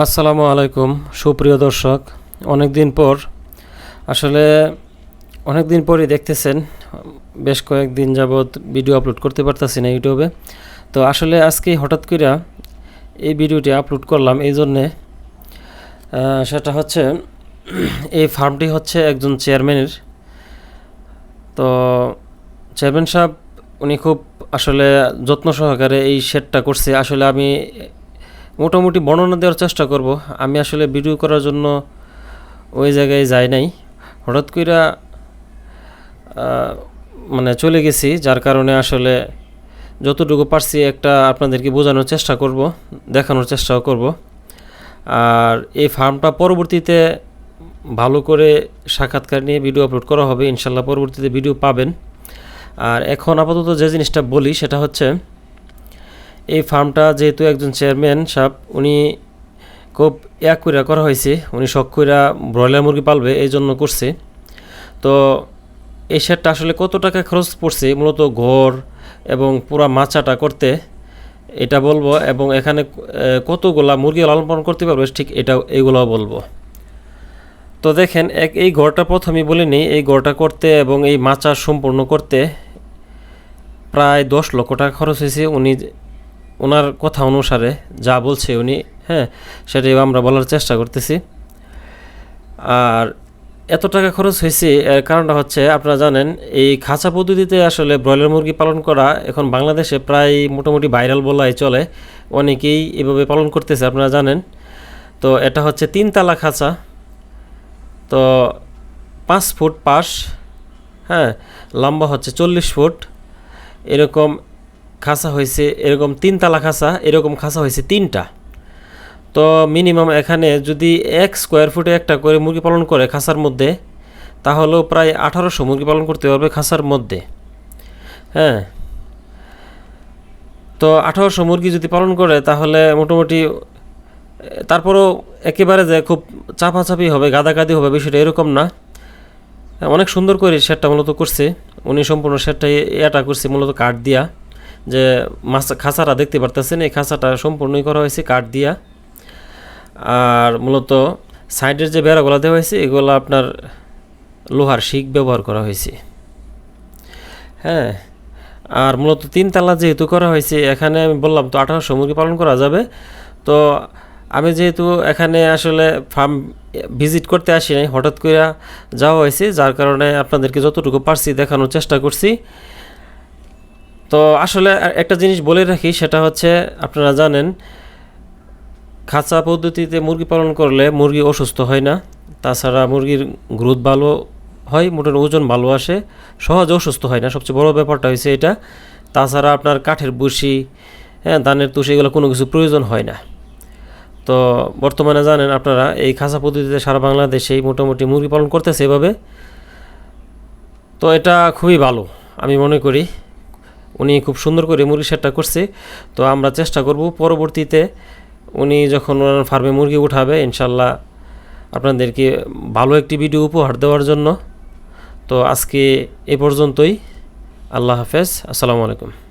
আসসালামু আলাইকুম, সুপ্রিয় দর্শক। অনেক দিন পর, আসলে অনেক দিন পরই দেখতেছেন, বেশ কয়েকদিন যাবৎ ভিডিও আপলোড করতে পারতাছি না ইউটিউবে। তো আসলে আজকে হঠাৎ করে এই ভিডিওটি আপলোড করলাম এই জন্যে সেটা হচ্ছে, এই ফার্মটি হচ্ছে একজন চেয়ারম্যানের। তো চেয়ারম্যান সাহেব, উনি খুব আসলে যত্ন সহকারে এই শেডটা করছে। আসলে আমি মোটামুটি বর্ণনা দেওয়ার চেষ্টা করব। আমি আসলে ভিডিও করার জন্য ওই জায়গায় যাই নাই। হঠাৎ করে মানে চলে গেছি, যার কারণে আসলে যতটুকু পারছি একটা আপনাদেরকে বোঝানোর চেষ্টা করব, দেখানোর চেষ্টাও করব। আর এই ফার্মটা পরবর্তীতে ভালো করে সাক্ষাৎকার নিয়ে ভিডিও আপলোড করা হবে। ইনশাল্লাহ পরবর্তীতে ভিডিও পাবেন। আর এখন আপাতত যে জিনিসটা বলি, সেটা হচ্ছে এই ফার্মটা যেহেতু একজন চেয়ারম্যান সাহেব, উনি খুব এক কইরা করা হয়েছে। উনি শখ কইরা ব্রয়লার মুরগি পালবে, এই জন্য করছে। তো এই শেডটা আসলে কত টাকা খরচ পড়ছে, মূলত ঘর এবং পুরা মাচাটা করতে, এটা বলব এবং এখানে কতগুলা মুরগি লালন পালন করতে পারবে, ঠিক এটা এইগুলোও বলব। তো দেখেন, এক, এই ঘরটা প্রথমেই বলে নিই, এই ঘরটা করতে এবং এই মাচা সম্পূর্ণ করতে প্রায় দশ লক্ষ টাকা খরচ হয়েছে। উনি ওনার কথা অনুসারে যা বলছে উনি হ্যাঁ সেটাই আমরা বলার চেষ্টা করতেছি। আর এত টাকা খরচ হয়েছে, এর কারণটা হচ্ছে আপনারা জানেন, এই খাঁচা পদ্ধতিতে আসলে ব্রয়লার মুরগি পালন করা এখন বাংলাদেশে প্রায় মোটামুটি ভাইরাল বলাই চলে। অনেকেই এভাবে পালন করতেছে, আপনারা জানেন। তো এটা হচ্ছে তিনতলা খাঁচা। তো পাঁচ ফুট পাশ হ্যাঁ লম্বা হচ্ছে চল্লিশ ফুট। এরকম খাঁচা হয়েছে এরকম তিনতলা খাঁচা এরকম খাঁচা হয়েছে তিনটা তো মিনিমাম এখানে যদি এক স্কোয়ার ফুটে একটা করে মুরগি পালন করে খাঁচার মধ্যে তাহলেও প্রায় আঠারোশো মুরগি পালন করতে পারবে খাঁচার মধ্যে হ্যাঁ তো আঠারোশো মুরগি যদি পালন করে তাহলে মোটামুটি তারপরও একেবারে যে খুব চাপাচাপি হবে গাদাগাদি হবে বিষয়টা এরকম না হ্যাঁ, অনেক সুন্দর করে শেডটা মূলত করছে উনি সম্পূর্ণ শেডটা এটা করছে মূলত কাঠ দিয়া যে মাছ খাঁচাটা দেখতে পারতেছেন, এই খাঁচাটা সম্পূর্ণই করা হয়েছে কাঠ দিয়া। আর মূলত সাইডের যে বেড়াগুলো দেওয়া হয়েছে, এগুলো আপনার লোহার শিক ব্যবহার করা হয়েছে। হ্যাঁ আর মূলত তিন তিনতলা যেহেতু করা হয়েছে, এখানে আমি বললাম তো আঠারোশো মুরগি পালন করা যাবে। তো আমি যেহেতু এখানে আসলে ফার্ম ভিজিট করতে আসি নাই, হঠাৎ করে যাওয়া হয়েছে, যার কারণে আপনাদেরকে যতটুকু পারছি দেখানোর চেষ্টা করছি। তো আসলে একটা জিনিস বলে রাখি, সেটা হচ্ছে আপনারা জানেন, খাঁচা পদ্ধতিতে মুরগি পালন করলে মুরগি অসুস্থ হয় না। তাছাড়া মুরগির গ্রোথ ভালো হয় মোটামুটি ওজন ভালো আসে, সহজে অসুস্থ হয় না। সবচেয়ে বড় ব্যাপারটা হয়েছে এটা। তাছাড়া আপনার কাঠের বুসি হ্যাঁ ধানের তুষ, এগুলো কোনো কিছু প্রয়োজন হয় না। তো বর্তমানে জানেন আপনারা, এই খাঁচা পদ্ধতিতে সারা বাংলাদেশেই মোটামুটি মুরগি পালন করতেছে এভাবে। তো এটা খুবই ভালো, আমি মনে করি। উনি খুব সুন্দর করে মুরগি সেটটা করছে। তো আমরা চেষ্টা করব পরবর্তীতে উনি যখন ওনার ফার্মে মুরগি উঠাবে, ইনশাল্লাহ আপনাদেরকে ভালো একটি ভিডিও উপহার দেওয়ার জন্য। তো আজকে এ পর্যন্তই। আল্লাহ হাফেজ। আসসালামু আলাইকুম।